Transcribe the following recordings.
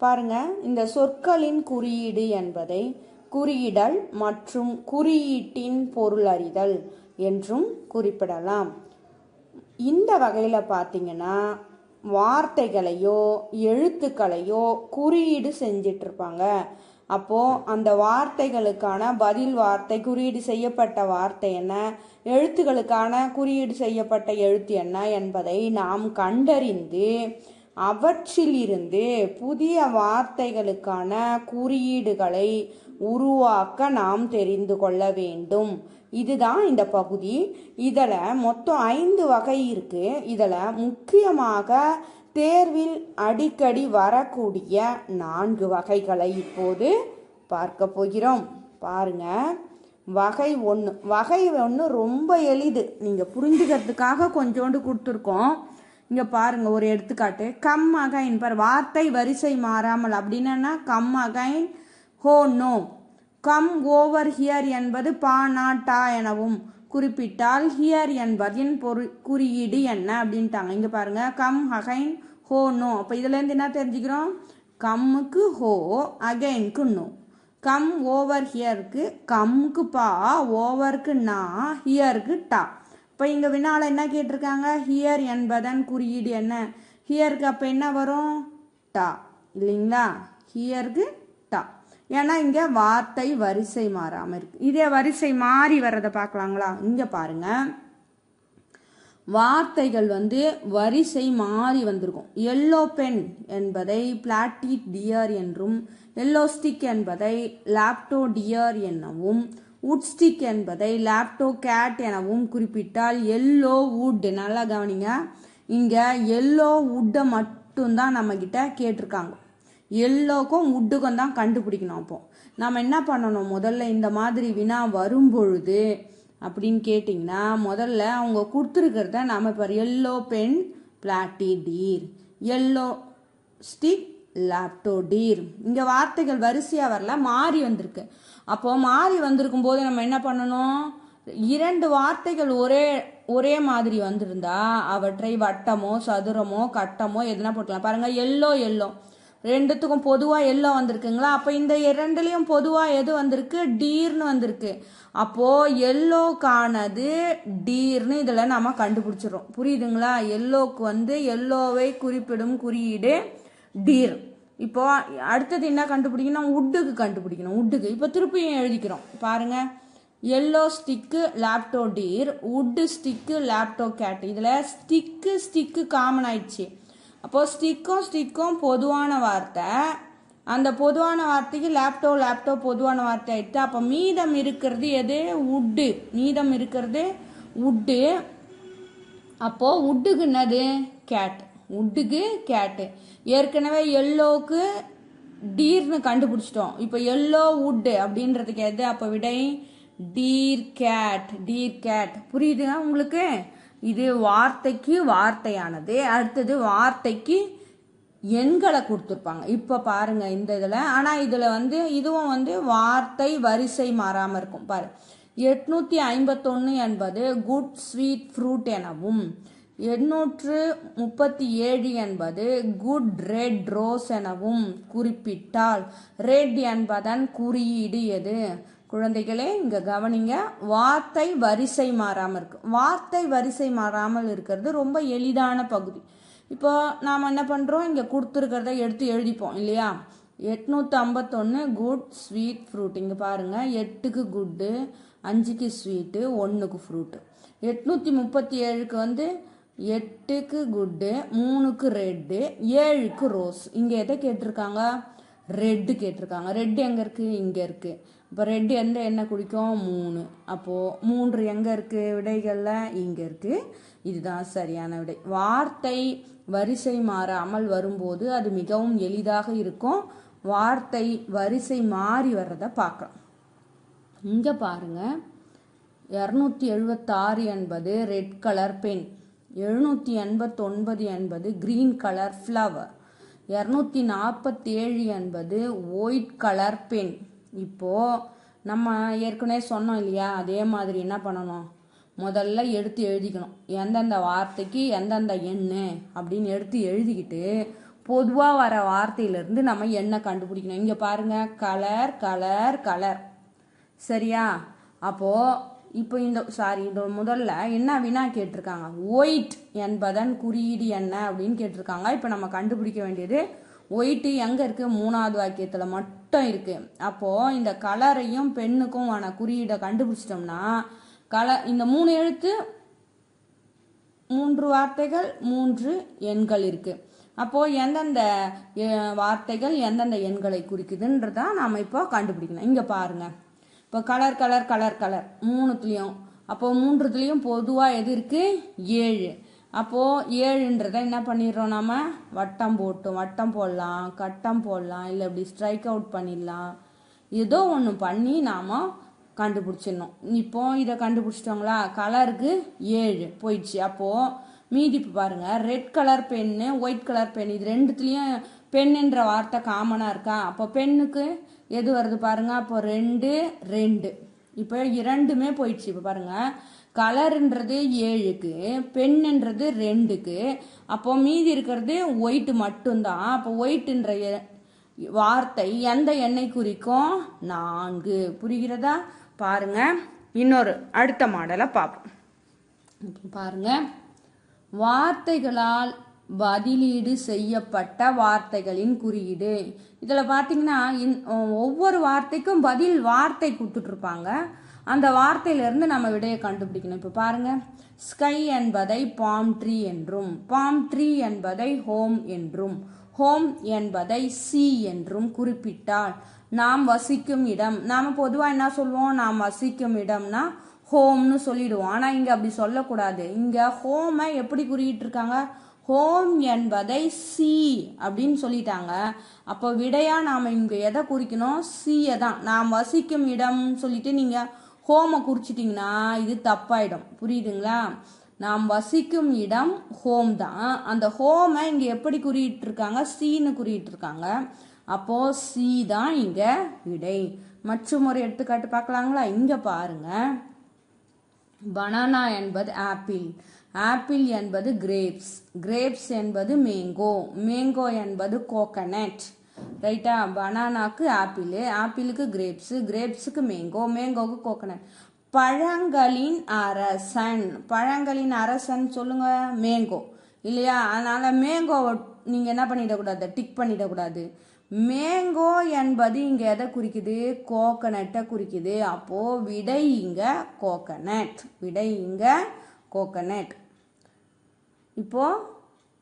பாருங்க இந்த சொற்களின் குறியீடு என்பதை குறியிடல் மற்றும் குறியீட்டின் பொருள் அறிதல் என்றும் குறிப்பிடலாம். இந்த வகையில் பார்த்தீங்கன்னா வார்த்தைகளையோ எழுத்துக்களையோ குறியீடு செஞ்சிட்டு இருப்பாங்க அப்போ அந்த வார்த்தைகளுக்கான பதில் வார்த்தை குறியீடு செய்யப்பட்ட வார்த்தை என்ன? எழுத்துக்களுக்கான குறியீடு செய்யப்பட்ட எழுத்து என்ன என்பதை நாம் கண்டறிந்து அவற்றிலிருந்து புதிய வார்த்தைகளுக்கான குறியீடுகளை உருவாக்க நாம் தெரிந்து கொள்ள வேண்டும். இதுதான் இந்த பகுதி. இதில் மொத்தம் ஐந்து வகை இருக்கு. இதில் முக்கியமாக தேர்வில் அடிக்கடி வரக்கூடிய நான்கு வகைகளை இப்போது பார்க்க போகிறோம். பாருங்க. வகை ஒன்று வகை ஒன்று ரொம்ப எளிது. நீங்கள் புரிஞ்சுக்கிறதுக்காக கொஞ்சோண்டு கொடுத்துருக்கோம். இங்கே பாருங்க ஒரு எடுத்துக்காட்டு. கம் அகைன் பார் வார்த்தை வரிசை மாறாமல் அப்படின்னா கம் அகைன் ஹோ நோ. கம் ஓவர் ஹியர் என்பது பா நா டா எனவும் குறிப்பிட்டால் ஹியர் என்பதின் பொரு குறியீடு என்ன அப்படின்ட்டாங்க. இங்கே பாருங்க கம் அகைன் ஹோ நோ. அப்போ இதுலேருந்து என்ன தெரிஞ்சுக்கிறோம்? கம்முக்கு ஹோ அகைனுக்கு நோ. கம் ஓவர் ஹியருக்கு கம்முக்கு பா ஓவருக்கு நா ஹியருக்கு டா. இப்போ இங்கே வினால என்ன கேட்டிருக்காங்க? ஹியர் என்பதன் குறியீடு என்ன? ஹியருக்கு அப்போ என்ன வரும்? டா. இல்லைங்களா? ஹியருக்கு டா. ஏன்னா இங்கே வார்த்தை வரிசை மாறாமல் இருக்கு. இதே வரிசை மாறி வர்றதை பார்க்கலாங்களா? இங்கே பாருங்க. வார்த்தைகள் வந்து வரிசை மாறி வந்திருக்கும். எல்லோ பென் என்பதை பிளாட்டி டியர் என்றும் எல்லோ ஸ்டிக் என்பதை லாப்டோ டியர் எனவும் உட் ஸ்டிக் என்பதை லேப்டோ கேட் எனவும் குறிப்பிட்டால் எல்லோ வுட் நல்லா கவனிங்க. இங்கே எல்லோ வுட்டை மட்டும்தான் நம்மக்கிட்ட கேட்டிருக்காங்க. எல்லோக்கும் வுட்டுக்கும் தான் கண்டுபிடிக்கணும் அப்போ. நம்ம என்ன பண்ணணும்? முதல்ல இந்த மாதிரி வினா வரும்பொழுது அப்படின்னு கேட்டிங்கன்னா முதல்ல அவங்க கொடுத்துருக்கிறத நம்ம இப்போ எல்லோ பென் பிளாட்டி டீர் எல்லோ ஸ்டிக் லேப்டோ டீர் இங்கே வார்த்தைகள் வரிசையாக வரல மாறி வந்திருக்கு. அப்போ மாறி வந்திருக்கும் போது நம்ம என்ன பண்ணணும்? இரண்டு வார்த்தைகள் ஒரே ஒரே மாதிரி வந்திருந்தா அவற்றை வட்டமோ சதுரமோ கட்டமோ எதுனா போட்டுக்கலாம். பாருங்க எல்லோ எல்லோ. ரெண்டுத்துக்கும் பொதுவாக எல்லோ வந்திருக்குங்களா? அப்போ இந்த இரண்டுலேயும் பொதுவாக எது வந்திருக்கு? டீர்னு வந்திருக்கு. அப்போது எல்லோக்கானது டீர்னு இதில் நம்ம கண்டுபிடிச்சிடுறோம். புரியுதுங்களா? எல்லோக்கு வந்து எல்லோவை குறிப்பிடும் குறியீடு டீர். இப்போ அடுத்தது என்ன கண்டுபிடிக்கணும்? உட்டுக்கு கண்டுபிடிக்கணும். உட்டுக்கு இப்போ திருப்பியும் எழுதிக்கிறோம். பாருங்க. எல்லோ ஸ்டிக்கு லேப்டோ டீர் உட்டு ஸ்டிக்கு லேப்டோ கேட் இதில் ஸ்டிக்கு ஸ்டிக்கு காமன் ஆயிடுச்சு. அப்போது ஸ்டிக்கும் ஸ்டிக்கும் பொதுவான வார்த்தை. அந்த பொதுவான வார்த்தைக்கு லேப்டோ லேப்டோ பொதுவான வார்த்தை ஆயிடுச்சு. அப்போ மீதம் இருக்கிறது எது? உட்டு மீதம் இருக்கிறது உட்டு அப்போது உட்டுக்கு என்னது கேட் உட்டுக்கு கேட்டு. ஏற்கனவே எல்லோவுக்கு டீர்னு கண்டுபிடிச்சிட்டோம். இப்போ எல்லோ உட்டு அப்படின்றதுக்கு எது? அப்போ விடை டீர் கேட் டீர் கேட். புரியுதுங்க உங்களுக்கு? இது வார்த்தைக்கு வார்த்தையானது. அடுத்தது வார்த்தைக்கு எண்களை கொடுத்துருப்பாங்க. இப்போ பாருங்க இந்த இதில். ஆனால் இதில் வந்து இதுவும் வந்து வார்த்தை வரிசை மாறாமல் இருக்கும். பாரு. எட்நூற்றி ஐம்பத்தொன்று என்பது குட் ஸ்வீட் ஃப்ரூட் எனவும் எண்ணூற்று முப்பத்தி ஏழு என்பது குட் ரெட் ரோஸ் எனவும் குறிப்பிட்டால். ரெட் என்பதன் குறியீடு எது? குழந்தைகளே இங்க கவனிங்க. வார்த்தை வரிசை மாறாமல் இருக்கு. வார்த்தை வரிசை மாறாமல் இருக்கிறது ரொம்ப எளிதான பகுதி. இப்போ நாம் என்ன பண்ணுறோம் இங்கே கொடுத்துருக்கிறத எடுத்து எழுதிப்போம் இல்லையா? எட்நூற்றி ஐம்பத்தொன்று குட் ஸ்வீட் ஃப்ரூட். இங்கே பாருங்கள் எட்டுக்கு குட்டு அஞ்சுக்கு ஸ்வீட்டு ஒன்றுக்கு ஃப்ரூட்டு. எட்நூற்றி முப்பத்தி ஏழுக்கு வந்து எட்டுக்கு குட்டு மூணுக்கு ரெட்டு ஏழுக்கு ரோஸ். இங்கே எதை கேட்டிருக்காங்க? ரெட்டு கேட்டிருக்காங்க. ரெட் எங்கே இருக்குது இங்கே இருக்குது இப்போ ரெட்டு எந்த என்ன குடிக்கும்? மூணு. அப்போது மூன்று எங்கே இருக்குது விடைகளில் இங்கே இருக்குது இதுதான் சரியான விடை. வார்த்தை வரிசை மாறாமல் வரும்போது அது மிகவும் எளிதாக இருக்கும். வார்த்தை வரிசை மாறி வர்றதை பார்க்கலாம். இங்கே பாருங்க. இரநூத்தி எழுபத்தாறு என்பது ரெட் கலர் பென் எழுநூற்றி எண்பத்தொன்பது என்பது க்ரீன் கலர் ஃப்ளவர் இரநூத்தி நாற்பத்தேழு என்பது ஒயிட் கலர் பென் இப்போது நம்ம ஏற்கனவே சொன்னோம் இல்லையா அதே மாதிரி என்ன பண்ணணும்? முதல்ல எடுத்து எழுதிக்கணும். எந்தெந்த வார்த்தைக்கு எந்தெந்த எண் அப்படின்னு எடுத்து எழுதிக்கிட்டு பொதுவாக வர வார்த்தையிலேருந்து நம்ம என்ன கண்டுபிடிக்கணும். இங்கே பாருங்க கலர் கலர் கலர் சரியா? அப்போது இப்போ இந்த சாரி இந்த முதல்ல என்ன வினா கேட்டிருக்காங்க? ஒயிட் என்பதன் குறியீடு என்ன அப்படின்னு கேட்டிருக்காங்க. இப்போ நம்ம கண்டுபிடிக்க வேண்டியது ஒயிட்டு எங்கே இருக்குது மூணாவது வாக்கியத்தில் மட்டும் இருக்குது அப்போது இந்த கலரையும் பெண்ணுக்கும் ஆன குறியீடை கண்டுபிடிச்சிட்டோம்னா கலர் இந்த மூணு எழுத்து மூன்று வார்த்தைகள் மூன்று எண்கள் இருக்குது அப்போது எந்தெந்த வார்த்தைகள் எந்தெந்த எண்களை குறிக்குதுன்றத நாம் இப்போ கண்டுபிடிக்கணும் இங்கே பாருங்கள் இப்போ கலர் கலர் கலர் கலர் மூணுத்துலேயும். அப்போ மூன்றுத்துலேயும் பொதுவாக எது இருக்கு? ஏழு. அப்போ ஏழுன்றதை என்ன பண்ணிடுறோம் நாம? வட்டம் போட்டோம் வட்டம் போடலாம் கட்டம் போடலாம் இல்லை இப்படி ஸ்ட்ரைக் அவுட் பண்ணிடலாம். ஏதோ ஒன்று பண்ணி நாம கண்டுபிடிச்சிடணும். இப்போ இதை கண்டுபிடிச்சிட்டோங்களா கலருக்கு ஏழு. போயிடுச்சு. அப்போ மீதி இப்போ பாருங்க red colour pen white colour pen இது ரெண்டுத்துலேயும் பெண்ணுன்ற வார்த்தை காமனாக இருக்கா? அப்போ பெண்ணுக்கு எது வருது பாருங்க? அப்போ ரெண்டு ரெண்டு. இப்போ இரண்டுமே போயிடுச்சு. இப்போ பாருங்க. கலருன்றது ஏழுக்கு பெண்ணுன்றது ரெண்டுக்கு அப்போ மீதி இருக்கிறது ஒயிட்டு மட்டும்தான். அப்போ ஒயிட்டுன்ற வார்த்தை எந்த எண்ணெய் குறிக்கும்? நான்கு. புரிகிறதா? பாருங்க. இன்னொரு அடுத்த மாடலை பார்ப்போம். பாருங்க. வார்த்தைகளால் பதிலீடு செய்யப்பட்ட வார்த்தைகளின் குறியீடு. இதில் பார்த்தீங்கன்னா இன்- ஒவ்வொரு வார்த்தைக்கும் பதில் வார்த்தை கொடுத்துட்ருப்பாங்க அந்த வார்த்தையிலிருந்து நம்ம விடையை கண்டுபிடிக்கணும். இப்போ பாருங்க. ஸ்கை என்பதை பாம் ட்ரீ என்றும் பாம் ட்ரீ என்பதை ஹோம் என்றும் ஹோம் என்பதை சி என்றும் குறிப்பிட்டால் நாம் வசிக்கும் இடம் நாம் பொதுவாக என்ன சொல்லுவோம் நாம் வசிக்கும் இடம்னா ஹோம்னு சொல்லிடுவோம். ஆனால் இங்கே அப்படி சொல்லக்கூடாது. இங்கே ஹோமை எப்படி குறியிட்டிருக்காங்க? இருக்காங்க ஹோம் என்பதை சி அப்படின்னு சொல்லிட்டாங்க. அப்போ விடையா நாம் இங்கே எதை குறிக்கணும்? சியை தான். நாம் வசிக்கும் இடம்னு சொல்லிட்டு நீங்கள் ஹோமை குறிச்சிட்டிங்கன்னா இது தப்பாயிடும். புரியுதுங்களா? நாம் வசிக்கும் இடம் ஹோம் தான். அந்த ஹோமை இங்கே எப்படி குறியிட்டு இருக்காங்க சீன்னு குறியிட்டு இருக்காங்க அப்போ சி தான் இங்க விடை. மற்றும் ஒரு எடுத்துக்காட்டு பார்க்கலாங்களா? இங்க பாருங்க. பனானா என்பது ஆப்பிள். ஆப்பிள் என்பது கிரேப்ஸ் கிரேப்ஸ் என்பது மேங்கோ மேங்கோ என்பது கோகனட் ரைட்டா பனானாக்கு ஆப்பிள் ஆப்பிளுக்கு கிரேப்ஸ் கிரேப்ஸுக்கு மேங்கோ மேங்கோக்கு கோகனட் பழங்களின் அரசன். பழங்களின் அரசன் சொல்லுங்க மேங்கோ இல்லையா? அதனால மேங்கோவை நீங்க என்ன பண்ணிடக்கூடாது? டிக் பண்ணிடக்கூடாது. மேங்கோ என்பது இங்க எதை குறிக்குது? கோகனட்டை குறிக்குது. அப்போ விடை இங்க கோகனட் விடை இங்க கோகனட் இப்போ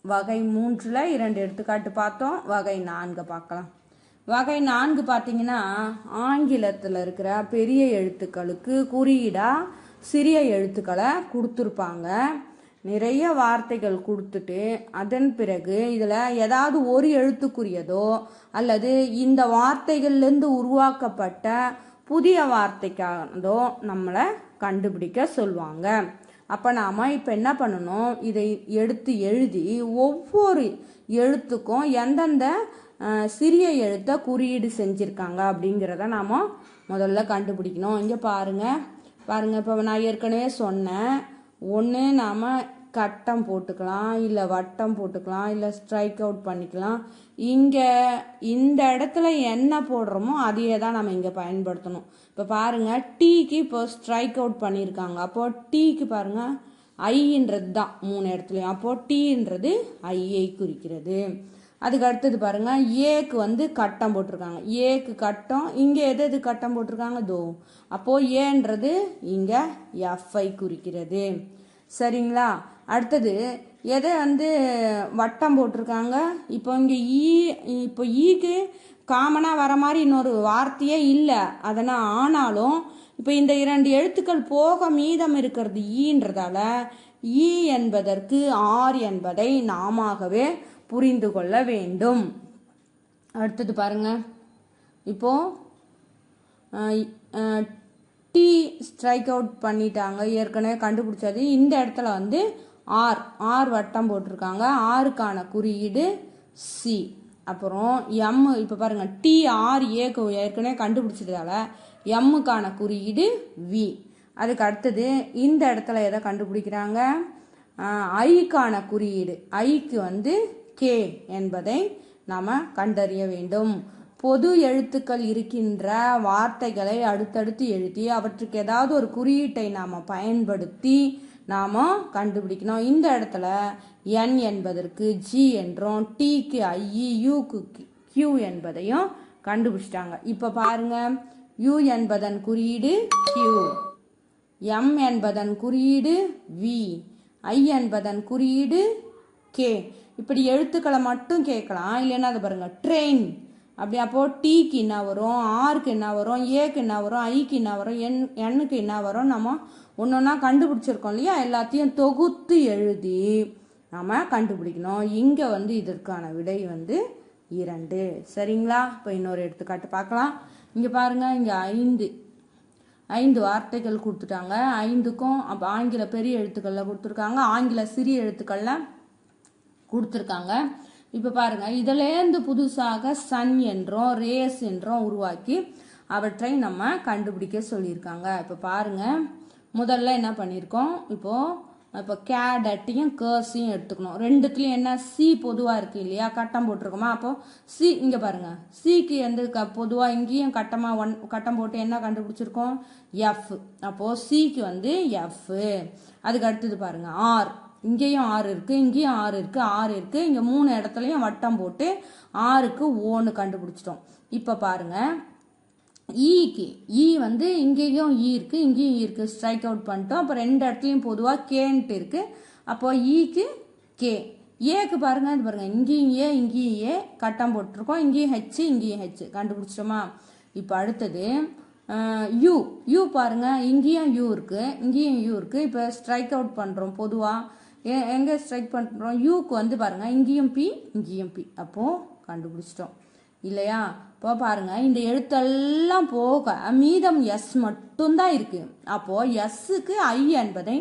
வகை மூன்றில் இரண்டு எடுத்துக்காட்டு பார்த்தோம் வகை நான்கு பார்க்கலாம். வகை நான்கு பார்த்தீங்கன்னா ஆங்கிலத்தில் இருக்கிற பெரிய எழுத்துக்களுக்கு குறியீடாக சிறிய எழுத்துக்களை கொடுத்துருப்பாங்க. நிறைய வார்த்தைகள் கொடுத்துட்டு அதன் பிறகு இதில் ஏதாவது ஒரு எழுத்துக்குரியதோ அல்லது இந்த வார்த்தைகள்லேருந்து உருவாக்கப்பட்ட புதிய வார்த்தைக்கானதோ நம்மளை கண்டுபிடிக்க சொல்லுவாங்க. அப்போ நாம் இப்போ என்ன பண்ணணும்? இதை எடுத்து எழுதி ஒவ்வொரு எழுத்துக்கும் எந்தெந்த சிறிய எழுத்தை குறியீடு செஞ்சுருக்காங்க அப்படிங்கிறத நாம் முதல்ல கண்டுபிடிக்கணும். இங்கே பாருங்கள் பாருங்கள் இப்போ நான் ஏற்கனவே சொன்னேன். ஒன்று நாம் கட்டம் போட்டுக்கலாம் இல்லை வட்டம் போட்டுக்கலாம் இல்லை ஸ்ட்ரைக் அவுட் பண்ணிக்கலாம். இங்கே இந்த இடத்துல என்ன போடுறோமோ அதையே தான் நம்ம இங்கே பயன்படுத்தணும். இப்போ பாருங்க டீக்கு இப்போ ஸ்ட்ரைக் அவுட் பண்ணியிருக்காங்க அப்போ டீக்கு பாருங்கள் ஐன்றது தான் மூணு இடத்துலையும். அப்போ டீன்றது ஐயை குறிக்கிறது. அதுக்கு அடுத்தது பாருங்க ஏக்கு வந்து கட்டம் போட்டிருக்காங்க. ஏக்கு கட்டம் இங்க எது எது கட்டம் போட்டிருக்காங்க? தோ அப்போ ஏன்றது இங்க எஃப்ஐ குறிக்கிறது. சரிங்களா? அடுத்தது எதை வந்து வட்டம் போட்டிருக்காங்க? இப்போ இங்கே ஈ இப்போ ஈக்கு காமனாக வர மாதிரி இன்னொரு வார்த்தையே இல்லை. அதனால் ஆனாலும் இப்போ இந்த இரண்டு எழுத்துக்கள் போக மீதம் இருக்கிறது ஈன்றதால ஈ என்பதற்கு ஆர் என்பதை நாமாகவே புரிந்து கொள்ள வேண்டும். அடுத்தது பாருங்க. இப்போ டி ஸ்ட்ரைக் அவுட் பண்ணிட்டாங்க. ஏற்கனவே கண்டுபிடிச்சது. இந்த இடத்துல வந்து ஆர் ஆர் வட்டம் போட்டிருக்காங்க. ஆருக்கான குறியீடு சி அப்புறம் எம் இப்போ பாருங்கள் டி ஆர் ஏக்கு ஏற்கனவே கண்டுபிடிச்சதால எம்முக்கான குறியீடு வி அதுக்கு அடுத்தது இந்த இடத்துல எதை கண்டுபிடிக்கிறாங்க? ஐக்கான குறியீடு. ஐக்கு வந்து கே என்பதை நாம் கண்டறிய வேண்டும். பொது எழுத்துக்கள் இருக்கின்ற வார்த்தைகளை அடுத்தடுத்து எழுதி அவற்றுக்கு ஏதாவது ஒரு குறியீட்டை நாம் பயன்படுத்தி நாம் கண்டுபிடிக்கணும். இந்த இடத்துல என் என்பதற்கு ஜி என்றும் டிக்கு ஐஇ யூக்கு கியூ என்பதையும் கண்டுபிடிச்சிட்டாங்க. இப்போ பாருங்க. யூ என்பதன் குறியீடு கியூ எம் என்பதன் குறியீடு வி ஐ என்பதன் குறியீடு கே இப்படி எழுத்துக்களை மட்டும் கேட்கலாம். இல்லைன்னா அதை பாருங்க ட்ரெயின் அப்படி அப்போ டீக்கு என்ன வரும்? ஆருக்கு என்ன வரும்? ஏக்கு என்ன வரும்? ஐக்கு என்ன வரும்? என் எண்ணுக்கு என்ன வரும்? நம்ம ஒன்று ஒன்றா கண்டுபிடிச்சிருக்கோம் இல்லையா? எல்லாத்தையும் தொகுத்து எழுதி நாம் கண்டுபிடிக்கணும். இங்கே வந்து இதற்கான விடை வந்து இரண்டு. சரிங்களா? இப்போ இன்னொரு எடுத்துக்காட்டு பார்க்கலாம். இங்கே பாருங்கள் இங்கே ஐந்து. ஐந்து வார்த்தைகள் கொடுத்துட்டாங்க. ஐந்துக்கும் அப்போ ஆங்கில பெரிய எழுத்துக்களில் கொடுத்துருக்காங்க. ஆங்கில சிறிய எழுத்துக்களில் கொடுத்துருக்காங்க. இப்போ பாருங்க இதுலேருந்து புதுசாக சன் என்றும் ரேஸ் என்றும் உருவாக்கி அவற்றை நம்ம கண்டுபிடிக்க சொல்லியிருக்காங்க. இப்போ பாருங்கள் முதல்ல என்ன பண்ணியிருக்கோம் இப்போது இப்போ கேடட்டையும் கேர்ஸையும் எடுத்துக்கணும். ரெண்டுத்துலையும் என்ன? சி பொதுவாக இருக்குது இல்லையா? கட்டம் போட்டிருக்கோமா? அப்போது சி இங்கே பாருங்கள் சிக்கு வந்து க பொதுவாக இங்கேயும் கட்டமாக ஒன் கட்டம் போட்டு என்ன கண்டுபிடிச்சிருக்கோம்? எஃப் அப்போது சிக்கு வந்து எஃப் அதுக்கு அடுத்தது பாருங்கள் ஆர் இங்கேயும் ஆறு இருக்குது இங்கேயும் ஆறு இருக்குது ஆறு இருக்குது இங்கே மூணு இடத்துலையும் வட்டம் போட்டு ஆறுக்கு ஓன்னு கண்டுபிடிச்சிட்டோம். இப்போ பாருங்கள் ஈக்கு ஈ e வந்து இங்கேயும் e ஈ இருக்குது இங்கேயும் e ஈ இருக்குது ஸ்ட்ரைக் அவுட் பண்ணிட்டோம். அப்போ ரெண்டு இடத்துலையும் பொதுவாக கேன்ட்டு இருக்குது அப்போ ஈக்கு கே ஏக்கு பாருங்க இது பாருங்க. இங்கேயும் ஏ இங்கேயும் ஏ கட்டம் போட்டிருக்கோம். இங்கேயும் ஹெச் இங்கேயும் ஹெச் கண்டுபிடிச்சிட்டோமா? இப்போ அடுத்தது யூ யூ பாருங்க இங்கேயும் யூ இருக்கு இங்கேயும் யூ இருக்கு. இப்போ ஸ்ட்ரைக் அவுட் பண்ணுறோம் பொதுவாக எங்கே ஸ்ட்ரைக் பண்ணுறோம் யூக்கு வந்து பாருங்கள் இங்கேயும் பி இங்கேயும் பி அப்போது கண்டுபிடிச்சிட்டோம். இல்லையா? இப்போ பாருங்க இந்த எழுத்தெல்லாம் போக மீதம் எஸ் மட்டும்தான் இருக்கு. அப்போ எஸ்ஸுக்கு ஐ என்பதை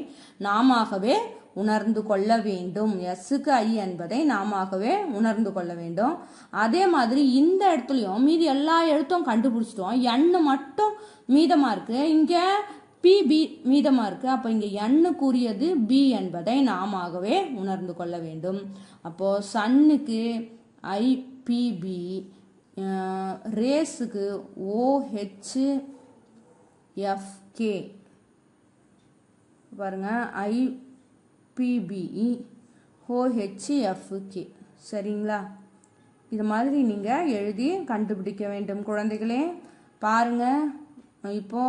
நாமாகவே உணர்ந்து கொள்ள வேண்டும். எஸ்ஸுக்கு ஐ என்பதை நாமாகவே உணர்ந்து கொள்ள வேண்டும். அதே மாதிரி இந்த இடத்துலையும் மீதி எல்லா எழுத்தும் கண்டுபிடிச்சிட்டோம். எண்ணு மட்டும் மீதமாக இருக்கு. இங்கே பி பி மீதமாக இருக்கு. அப்போ இங்கே எண்ணு கூறியது பி என்பதை நாமாகவே உணர்ந்து கொள்ள வேண்டும். அப்போது சன்னுக்கு ஐ பிபி ரேஸுக்கு ஓஹெச்எஃப்கே பாருங்க ஐபிபிஇ ஓஹெச்எஃப்கே சரிங்களா? இது மாதிரி நீங்கள் எழுதி கண்டுபிடிக்க வேண்டும் குழந்தைகளே. பாருங்க இப்போ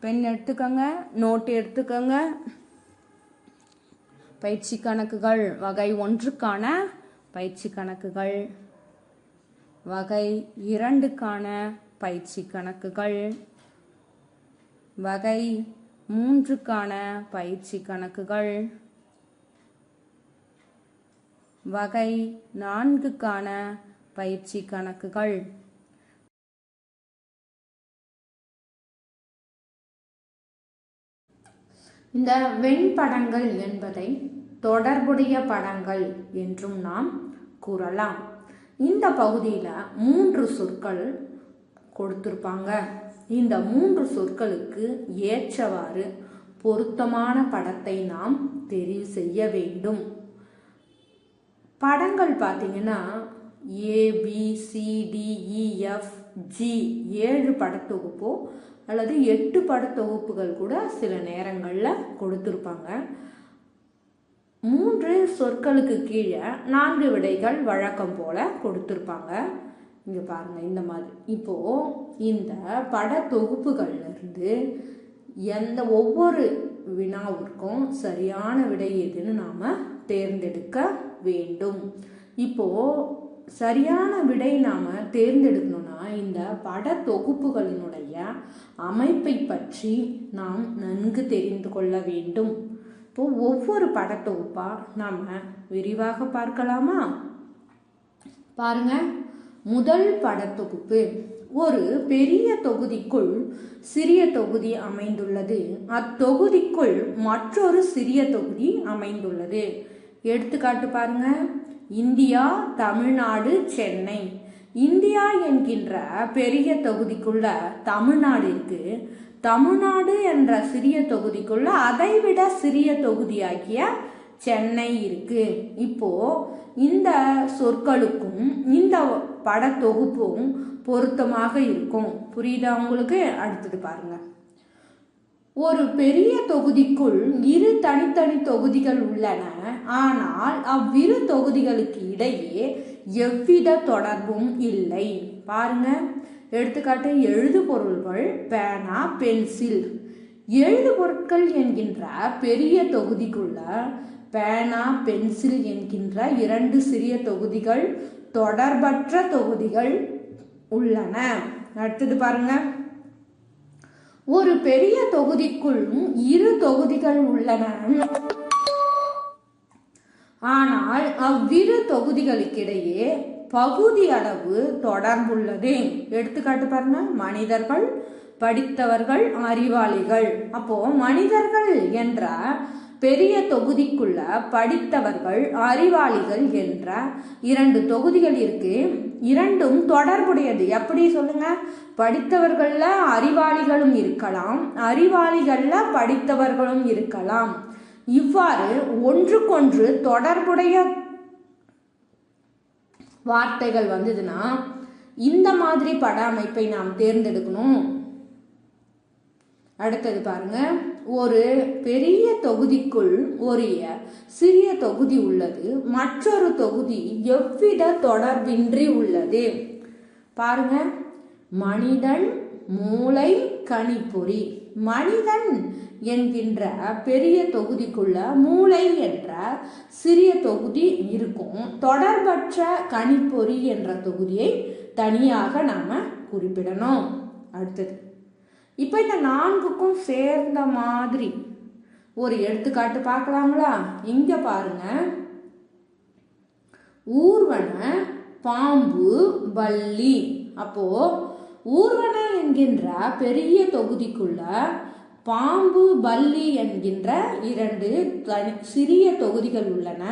பென் எடுத்துக்கோங்க நோட்டு எடுத்துக்கோங்க. பயிற்சி கணக்குகள் வகை ஒன்றுக்கான பயிற்சி கணக்குகள். வகை இரண்டுக்கான பயிற்சி கணக்குகள். வகை மூன்றுக்கான பயிற்சி கணக்குகள். வகை நான்குக்கான பயிற்சி கணக்குகள். இந்த வெண்படங்கள் என்பதை தொடர்புடைய படங்கள் என்றும் நாம் கூறலாம். இந்த பகுதியில் மூன்று சொற்கள் கொடுத்துருப்பாங்க. இந்த மூன்று சொற்களுக்கு ஏற்றவாறு பொருத்தமான படத்தை நாம் தெரிவு செய்ய வேண்டும். படங்கள் பார்த்தீங்கன்னா ஏபிசிடிஇஎஃப் ஜி e, ஏழு படத்தொகுப்போ அல்லது எட்டு படத்தொகுப்புகள் கூட சில நேரங்களில் கொடுத்துருப்பாங்க. மூன்று சொற்களுக்கு கீழே நான்கு விடைகள் வழக்கம் போல கொடுத்துருப்பாங்க. இங்கே பாருங்க இந்த மாதிரி. இப்போ இந்த படத்தொகுப்புகள்லேருந்து இருந்து எந்த ஒவ்வொரு வினாவிற்கும் சரியான விடை எதுன்னு நாம் தேர்ந்தெடுக்க வேண்டும். இப்போ சரியான விடை நாம் தேர்ந்தெடுக்கணும்னா இந்த பட தொகுப்புகளினுடைய அமைப்பை பற்றி நாம் நன்கு தெரிந்து கொள்ள வேண்டும். இப்போ ஒவ்வொரு படத்தொகுப்பா நாம விரிவாக பார்க்கலாமா? பாருங்க. முதல் படத்தொகுப்பு ஒரு பெரிய தொகுதிக்குள் சிறிய தொகுதி அமைந்துள்ளது. அத்தொகுதிக்குள் மற்றொரு சிறிய தொகுதி அமைந்துள்ளது. எடுத்துக்காட்டு பாருங்க. இந்தியா தமிழ்நாடு சென்னை. இந்தியா என்கின்ற பெரிய தொகுதிக்குள்ள தமிழ்நாடு இருக்கு. தமிழ்நாடு என்ற சிறிய தொகுதிக்குள்ள அதைவிட சிறிய தொகுதியாகிய சென்னை இருக்கு. இப்போ இந்த சொற்களுக்கும் இந்த படத்தொகுப்பும் பொருத்தமாக இருக்கும். புரியுதா உங்களுக்கு? அடுத்தது பாருங்க. ஒரு பெரிய தொகுதிக்குள் இரு தனித்தனி தொகுதிகள் உள்ளன. ஆனால் அவ்விரு தொகுதிகளுக்கு இடையே எவ்வித தொடர்பும் இல்லை. பாருங்க. எடுத்துக்காட்டு எழுது பொருள்கள் பேனா பென்சில். எழுது பொருட்கள் என்கின்ற பெரிய தொகுதிக்குள்ள பேனா பென்சில் என்கின்ற இரண்டு சிறிய தொகுதிகள் தொடர்பற்ற தொகுதிகள் உள்ளன. அடுத்தது பாருங்க. ஒரு பெரிய தொகுதிக்குள் இரு தொகுதிகள் உள்ளன. ஆனால் அவ்விரு தொகுதிகளுக்கிடையே பகுதி அளவு தொடர்புள்ளது எடுத்துக்காட்டு பாருங்க மனிதர்கள் படித்தவர்கள் அறிவாளிகள். அப்போ மனிதர்கள் என்ற பெரிய தொகுதிக்குள்ள படித்தவர்கள் அறிவாளிகள் என்ற இரண்டு தொகுதிகள் இருக்கு. இரண்டும் தொடர்புடையது. எப்படி சொல்லுங்க? படித்தவர்கள்ல அறிவாளிகளும் இருக்கலாம் அறிவாளிகள்ல படித்தவர்களும் இருக்கலாம். இவ்வாறு ஒன்றுக்கொன்று தொடர்புடைய வார்த்தைகள் வந்ததுன்னா இந்த மாதிரி பட அமைப்பை நாம் தேர்ந்தெடுக்கணும். அடுத்தது பாருங்க ஒரு பெரிய தொகுதிக்குள் ஒரு சிறிய தொகுதி உள்ளது மற்றொரு தொகுதி எவ்வித தொடர்பின்றி உள்ளது. பாருங்க மனிதன் மூளை கணிப்பொறி மனிதன் என்கின்ற பெரிய தொகுதிக்குள்ள மூளை என்ற சிறிய தொகுதி இருக்கும். தொடர்பற்ற கணிப்பொறி என்ற தொகுதியை தனியாக நாம குறிப்பிடணும். அடுத்தது இப்போ இந்த நான்குக்கும் சேர்ந்த மாதிரி ஒரு எடுத்துக்காட்டு பார்க்கலாங்களா? இங்க பாருங்க. ஊர்வன பாம்பு பல்லி அப்போ ஊர்வன என்கின்ற பெரிய தொகுதிக்குள்ள பாம்பு பல்லி என்கின்ற இரண்டு தனி சிறிய தொகுதிகள் உள்ளன.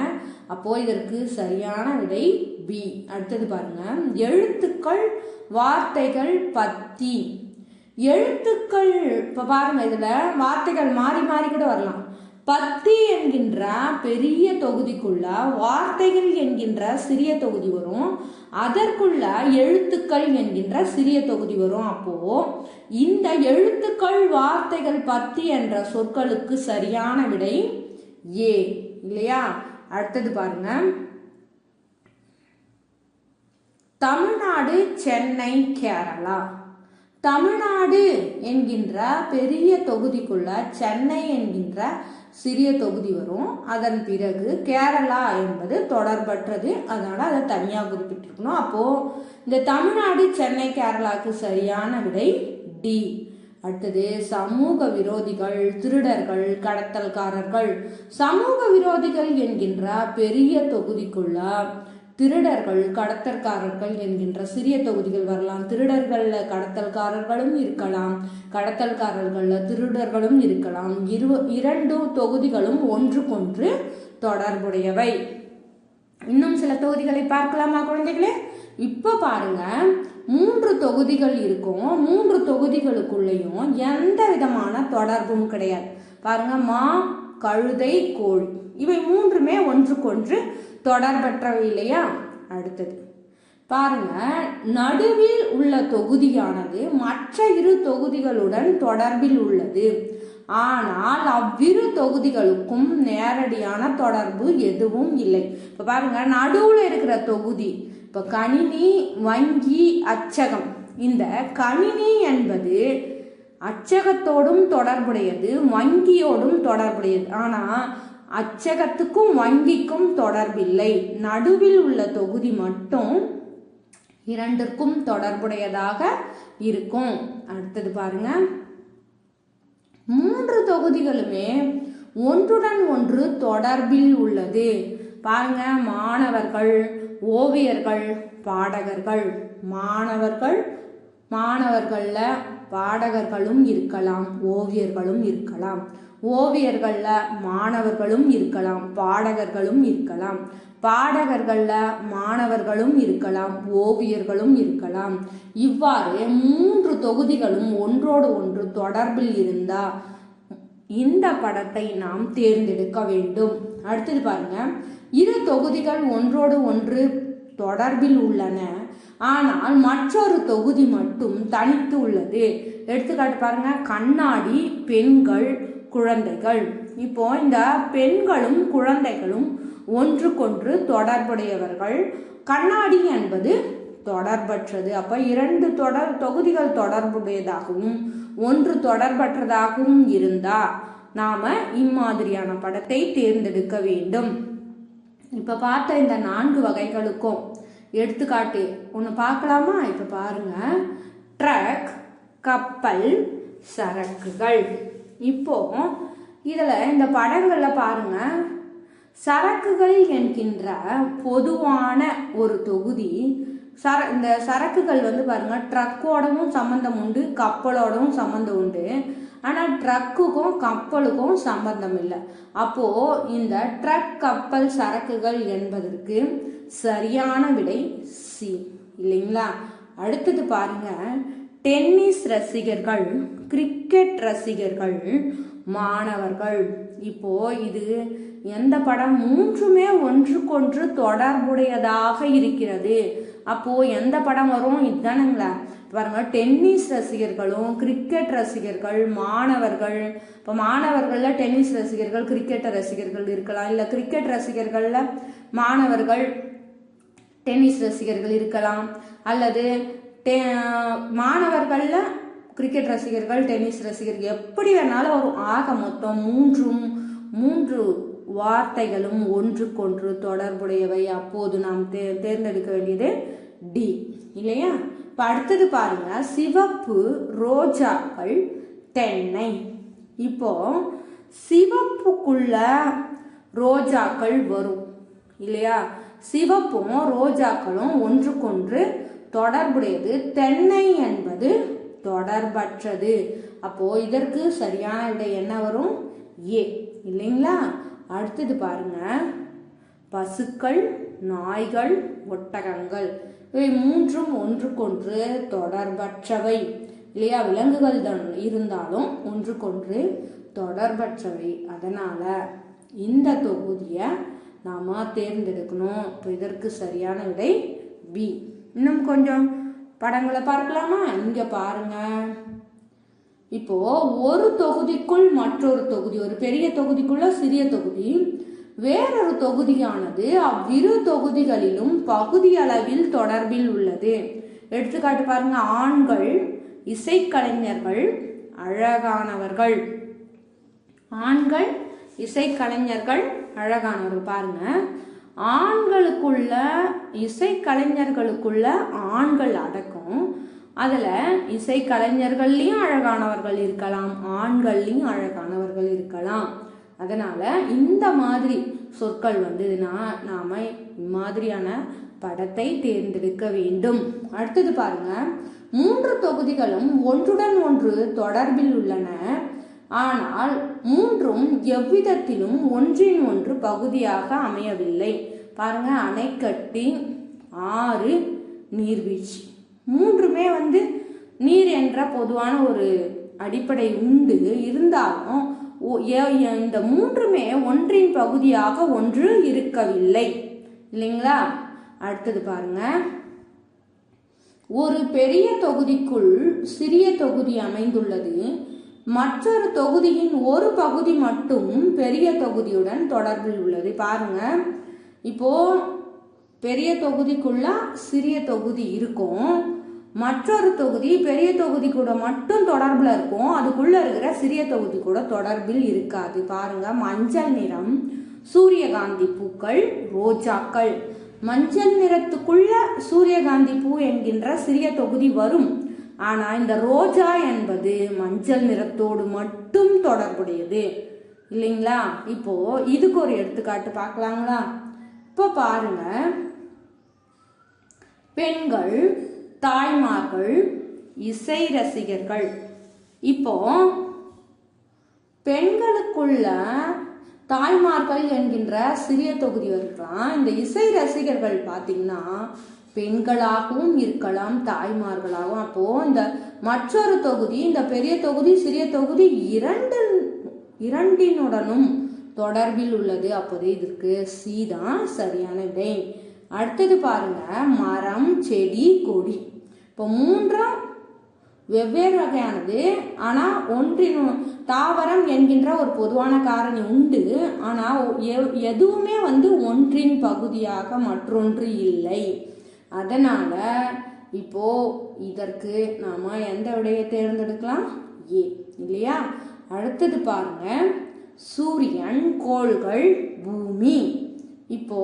அப்போ இதற்கு சரியான விடை பி அடுத்தது பாருங்க. எழுத்துக்கள் வார்த்தைகள் பத்தி. எழுத்துக்கள் இப்போ பாருங்க இதுல வார்த்தைகள் மாறி மாறி கூட வரலாம். பத்தி என்கின்ற பெரிய தொகுதிக்குள்ள வார்த்தைகள் என்கின்ற சிறிய தொகுதி வரும். அதற்குள்ள எழுத்துக்கள் என்கின்ற சிறிய தொகுதி வரும். அப்போ இந்த எழுத்துக்கள் வார்த்தைகள் பத்தி என்ற சொற்களுக்கு சரியான விடை ஏ. இல்லையா? அடுத்தது பாருங்க. தமிழ்நாடு சென்னை கேரளா. தமிழ்நாடு என்கின்ற பெரிய தொகுதிக்குள்ள சென்னை என்கின்ற சிறிய தொகுதி வரும். அதன் பிறகு கேரளா என்பது தொடர்பற்றது. அதனால் அதை தனியாக குறிப்பிட்டிருக்கணும். அப்போது இந்த தமிழ்நாடு சென்னை கேரளாவுக்கு சரியான விடை டி அடுத்தது சமூக விரோதிகள் திருடர்கள் கடத்தல்காரர்கள். சமூக விரோதிகள் என்கின்ற பெரிய தொகுதிக்குள்ள திருடர்கள் கடத்தல்காரர்கள் என்கின்ற சிறிய தொகுதிகள் வரலாம். திருடர்கள்ல கடத்தல்காரர்களும் இருக்கலாம். கடத்தல்காரர்கள்ல திருடர்களும் இருக்கலாம். இரு இரண்டு தொகுதிகளும் ஒன்றுக்கொன்று தொடர்புடையவை. இன்னும் சில தொகுதிகளை பார்க்கலாமா குழந்தைகளே? இப்போ பாருங்க. மூன்று தொகுதிகள் இருக்கும். மூன்று தொகுதிகளுக்குள்ளேயும் எந்த விதமான தொடர்பும் கிடையாது. பாருங்க மா கழுதை கோழி. இவை மூன்றுமே ஒன்றுக்கொன்று தொடர்பற்றவை இல்லையா? அடுத்தது. பாருங்க நடுவில் உள்ள தொகுதியானது மற்ற இரு தொகுதிகளுடன் தொடர்பில் உள்ளது. ஆனால் அவ்விரு தொகுதிகளுக்கும் நேரடியான தொடர்பு எதுவும் இல்லை. இப்போ பாருங்க நடுவில் இருக்கிற தொகுதி இப்போ கணினி வங்கி அச்சகம். இந்த கணினி என்பது அச்சகத்தோடும் தொடர்புடையது வங்கியோடும் தொடர்புடையது. ஆனால் அச்சகத்துக்கும் வங்கிக்கும் தொடர்பில்லை. நடுவில் உள்ள தொகுதி மட்டும் இரண்டிற்கும் தொடர்புடையதாக இருக்கும். அடுத்தது பாருங்க. மூன்று தொகுதிகளுமே ஒன்றுடன் ஒன்று தொடர்பில் உள்ளது. பாருங்க மாணவர்கள் ஓவியர்கள் பாடகர்கள். மாணவர்கள் மாணவர்கள்ல பாடகர்களும் இருக்கலாம் ஓவியர்களும் இருக்கலாம். ஓவியர்களில் மாணவர்களும் இருக்கலாம் பாடகர்களும் இருக்கலாம். பாடகர்களில் மாணவர்களும் இருக்கலாம் ஓவியர்களும் இருக்கலாம். இவ்வாறு மூன்று தொகுதிகளும் ஒன்றோடு ஒன்று தொடர்பில் இருந்தால் இந்த படத்தை நாம் தேர்ந்தெடுக்க வேண்டும். அடுத்தது பாருங்க. இரு தொகுதிகள் ஒன்றோடு ஒன்று தொடர்பில் உள்ளன. ஆனால் மற்றொரு தொகுதி மட்டும் தனித்து உள்ளது. எடுத்துக்காட்டு பாருங்க. கண்ணாடி பெண்கள் குழந்தைகள். இப்போ இந்த பெண்களும் குழந்தைகளும் ஒன்றுக்கொன்று தொடர்புடையவர்கள். கண்ணாடி என்பது தொடர்பற்றது. அப்ப இரண்டு தொடர் தொகுதிகள் தொடர்புடையதாகவும் ஒன்று தொடர்பற்றதாகவும் இருந்தா நாம இம்மாதிரியான படத்தை தேர்ந்தெடுக்க வேண்டும். இப்ப பார்த்த இந்த நான்கு வகைகளுக்கும் எடுத்துக்காட்டு ஒன்று பார்க்கலாமா? இப்ப பாருங்க. ட்ரக் கப்பல் சரக்குகள். இப்போ இதில் இந்த படங்களில் பாருங்க. சரக்குகள் என்கின்ற பொதுவான ஒரு தொகுதி. சர இந்த சரக்குகள் வந்து பாருங்கள் ட்ரக்கோடவும் சம்மந்தம் உண்டு கப்பலோடவும் சம்மந்தம் உண்டு. ஆனால் ட்ரக்குக்கும் கப்பலுக்கும் சம்பந்தம் இல்லை. அப்போது இந்த ட்ரக் கப்பல் சரக்குகள் என்பதற்கு சரியான விடை சி இல்லைங்களா? அடுத்தது பாருங்க டென்னிஸ் ரசிகர்கள் கிரிக்கெட் ரசிகர்கள் மாணவர்கள். இப்போ இது எந்த படம் மூன்றுமே ஒன்றுக்கொன்று தொடர்புடையதாக இருக்கிறது. அப்போ எந்த படம் வரும்? இதுதானுங்களா? பாருங்க டென்னிஸ் ரசிகர்களும் கிரிக்கெட் ரசிகர்கள் மாணவர்கள். இப்போ மாணவர்கள்ல டென்னிஸ் ரசிகர்கள் கிரிக்கெட் ரசிகர்கள் இருக்கலாம். இல்லை கிரிக்கெட் ரசிகர்கள்ல மாணவர்கள் டென்னிஸ் ரசிகர்கள் இருக்கலாம். அல்லது மாணவர்கள்ல கிரிக்கெட் ரசிகர்கள் டென்னிஸ் ரசிகர்கள் எப்படி வேணாலும் வரும். ஆக மொத்தம் மூன்றும் மூன்று வார்த்தைகளும் ஒன்றுக்கொன்று தொடர்புடையவை. அப்போது நாம் தே தேர்ந்தெடுக்க வேண்டியது டி இல்லையா? இப்போ அடுத்தது பாருங்க. சிவப்பு ரோஜாக்கள் தென்னை. இப்போ சிவப்புக்குள்ள ரோஜாக்கள் வரும். இல்லையா? சிவப்பும் ரோஜாக்களும் ஒன்றுக்கொன்று தொடர்புடையது. தென்னை என்பது தொடர்பற்றது. அப்போ இதற்கு சரியான விடை என்ன வரும்? ஏ. இல்லைங்களா? அடுத்தது பாருங்க. பசுக்கள் நாய்கள் ஒட்டகங்கள். இவை மூன்றும் ஒன்றுக்கொன்று தொடர்பற்றவை. இல்லையா? விலங்குகள் தான் இருந்தாலும் ஒன்றுக்கொன்று தொடர்பற்றவை. அதனால இந்த தொகுதியை நாம தேர்ந்தெடுக்கணும். இப்போ இதற்கு சரியான விடை பி. இன்னும் கொஞ்சம் படங்களை பார்க்கலாமா? இங்க பாருங்க. இப்போ ஒரு தொகுதிக்குள் மற்றொரு தொகுதி ஒரு பெரிய தொகுதிக்குள்ள சிறிய தொகுதி வேறொரு தொகுதியானது அவ்விரு தொகுதிகளிலும் பகுதி அளவில் தொடர்பில் உள்ளது. எடுத்துக்காட்டு பாருங்க ஆண்கள் இசைக்கலைஞர்கள் அழகானவர்கள். ஆண்கள் இசைக்கலைஞர்கள் அழகானவர்கள். பாருங்க ஆண்களுக்குள்ள இசைக்கலைஞர்களுக்குள்ள ஆண்கள் அடக்கம். அதில் இசைக்கலைஞர்கள்லேயும் அழகானவர்கள் இருக்கலாம் ஆண்கள்லேயும் அழகானவர்கள் இருக்கலாம். அதனால் இந்த மாதிரி சொற்கள் வந்ததுன்னா நாம் இம்மாதிரியான படத்தை தேர்ந்தெடுக்க வேண்டும். அடுத்தது பாருங்க. மூன்று தொகுதிகளும் ஒன்றுடன் ஒன்று தொடர்பில் உள்ளன. ஆனால் மூன்றும் எவ்விதத்திலும் ஒன்றின் ஒன்று பகுதியாக அமையவில்லை. பாருங்க அணைக்கட்டி ஆறு நீர்வீழ்ச்சி. மூன்றுமே வந்து நீர் என்ற பொதுவான ஒரு அடிப்படை உண்டு. இருந்தாலும் இந்த மூன்றுமே ஒன்றின் பகுதியாக ஒன்று இருக்கவில்லை. இல்லைங்களா? அடுத்தது பாருங்க. ஒரு பெரிய தொகுதிக்குள் சிறிய தொகுதி அமைந்துள்ளது. மற்றொரு தொகுதியின் ஒரு பகுதி மட்டும் பெரிய தொகுதியுடன் தொடர்பில் உள்ளது. பாருங்க. இப்போ பெரிய தொகுதிக்குள்ள சிறிய தொகுதி இருக்கும். மற்றொரு தொகுதி பெரிய தொகுதி கூட மட்டும் தொடர்பில் இருக்கும். அதுக்குள்ள இருக்கிற சிறிய தொகுதி கூட தொடர்பில் இருக்காது. பாருங்க. மஞ்சள் நிறம் சூரியகாந்தி பூக்கள் ரோஜாக்கள். மஞ்சள் நிறத்துக்குள்ள சூரியகாந்தி பூ என்கின்ற சிறிய தொகுதி வரும். ஆனா இந்த ரோஜா என்பது மஞ்சள் நிறத்தோடு மட்டும் தொடர்புடையது. இல்லைங்களா? இப்போ இதுக்கு ஒரு எடுத்துக்காட்டு பார்க்கலாங்களா? இப்போ பாருங்க. பெண்கள் தாய்மார்கள் இசை ரசிகர்கள். இப்போ பெண்களுக்குள்ள தாய்மார்கள் என்கின்ற சிறிய தொகுதி இருக்கலாம் இந்த இசை ரசிகர்கள் பார்த்தீங்கன்னா பெண்களாகவும் இருக்கலாம் தாய்மார்களாகவும். அப்போ இந்த மற்றொரு தொகுதி இந்த பெரிய தொகுதி சிறிய தொகுதி இரண்டு இரண்டினுடனும் தொடர்பில் உள்ளது. அப்போது இதற்கு சி தான் சரியான விடை. அடுத்தது பாருங்க மரம் செடி கொடி. இப்போ மூன்றாம் வெவ்வேறு வகையானது. ஆனால் ஒன்றின் தாவரம் என்கின்ற ஒரு பொதுவான காரணி உண்டு. ஆனால் எ- எதுவுமே வந்து ஒன்றின் பகுதியாக மற்றொன்று இல்லை. அதனால இப்போ இதற்கு நாம எந்த விடையை தேர்ந்தெடுக்கலாம்? ஏ. இல்லையா? அடுத்தது பாருங்க. சூரியன் கோள்கள் பூமி. இப்போ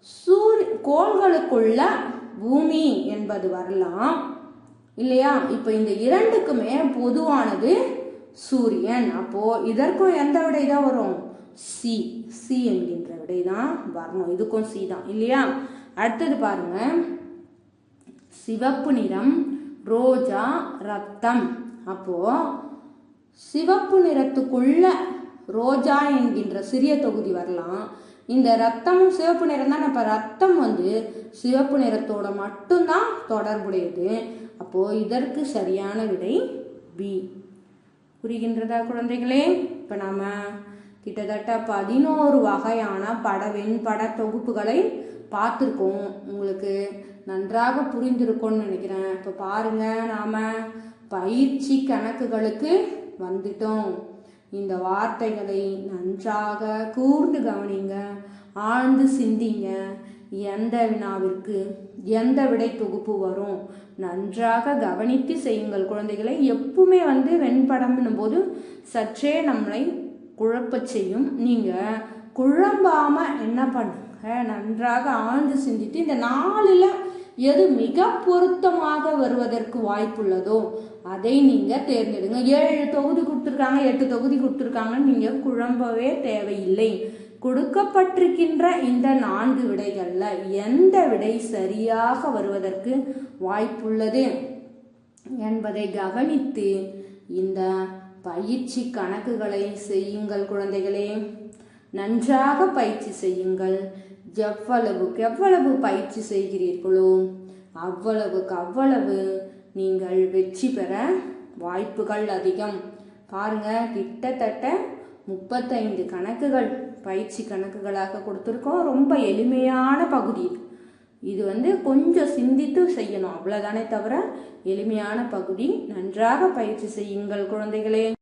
சூரிய கோள்களுக்குள்ள பூமி என்பது வரலாம். இல்லையா? இப்போ இந்த இரண்டுக்குமே பொதுவானது சூரியன். அப்போ இதற்கும் எந்த விடை தான் வரும்? சி. சி என்கின்ற விடை தான் வரணும். இதுக்கும் சி தான். இல்லையா? அடுத்தது பாருங்க. சிவப்பு நிறம் ரோஜா ரத்தம். அப்போ சிவப்பு நிறத்துக்குள்ள ரோஜா என்கின்ற சிறிய தொகுதி வரலாம். இந்த ரத்தமும் சிவப்பு நிறம் தான் இப்போ ரத்தம் வந்து சிவப்பு நிறத்தோட மட்டும்தான் தொடர்புடையது. அப்போ இதற்கு சரியான விடை பி புரிகின்றதா குழந்தைகளே? இப்போ நாம கிட்டத்தட்ட பதினோரு வகையான பட வெண்பட தொகுப்புகளை பார்த்துருக்கோம். உங்களுக்கு நன்றாக புரிந்திருக்கும்னு நினைக்கிறேன். இப்போ பாருங்க நாம பயிற்சி கணக்குகளுக்கு வந்துட்டோம். இந்த வார்த்தைகளை நன்றாக கூர்ந்து கவனிங்க. ஆழ்ந்து சிந்திங்க. எந்த வினாவிற்கு எந்த விடை தொகுப்பு வரும் நன்றாக கவனித்து செய்யுங்கள். குழந்தைகளை எப்பவுமே வந்து வெண்படம்னும் போது சற்றே நம்மளை குழப்ப செய்யும். நீங்கள் குழம்பாமல் என்ன பண்ணுங்க நன்றாக ஆழ்ந்து சிந்தித்து இந்த நாளில் எது மிக பொருத்தமாக வருவதற்கு வாய்ப்புள்ளதோ அதை நீங்கள் தேர்ந்தெடுங்க. ஏழு தொகுதி கொடுத்துருக்காங்க எட்டு தொகுதி கொடுத்துருக்காங்கன்னு நீங்கள் குழம்பவே தேவையில்லை. கொடுக்கப்பட்டிருக்கின்ற இந்த நான்கு விடைகளில் எந்த விடை சரியாக வருவதற்கு வாய்ப்புள்ளது என்பதை கவனித்து இந்த பயிற்சி கணக்குகளை செய்யுங்கள் குழந்தைகளே. நன்றாக பயிற்சி செய்யுங்கள். எவ்வளவுக்கு எவ்வளவு பயிற்சி செய்கிறீர்களோ அவ்வளவுக்கு அவ்வளவு நீங்கள் வெற்றி பெற வாய்ப்புகள் அதிகம். பாருங்க கிட்டத்தட்ட முப்பத்தைந்து கணக்குகள் பயிற்சி கணக்குகளாக கொடுத்துருக்கோம். ரொம்ப எளிமையான பகுதி இது. வந்து கொஞ்சம் சிந்தித்து செய்யணும். அவ்வளோதானே தவிர எளிமையான பகுதி. நன்றாக பயிற்சி செய்யுங்கள் குழந்தைகளே.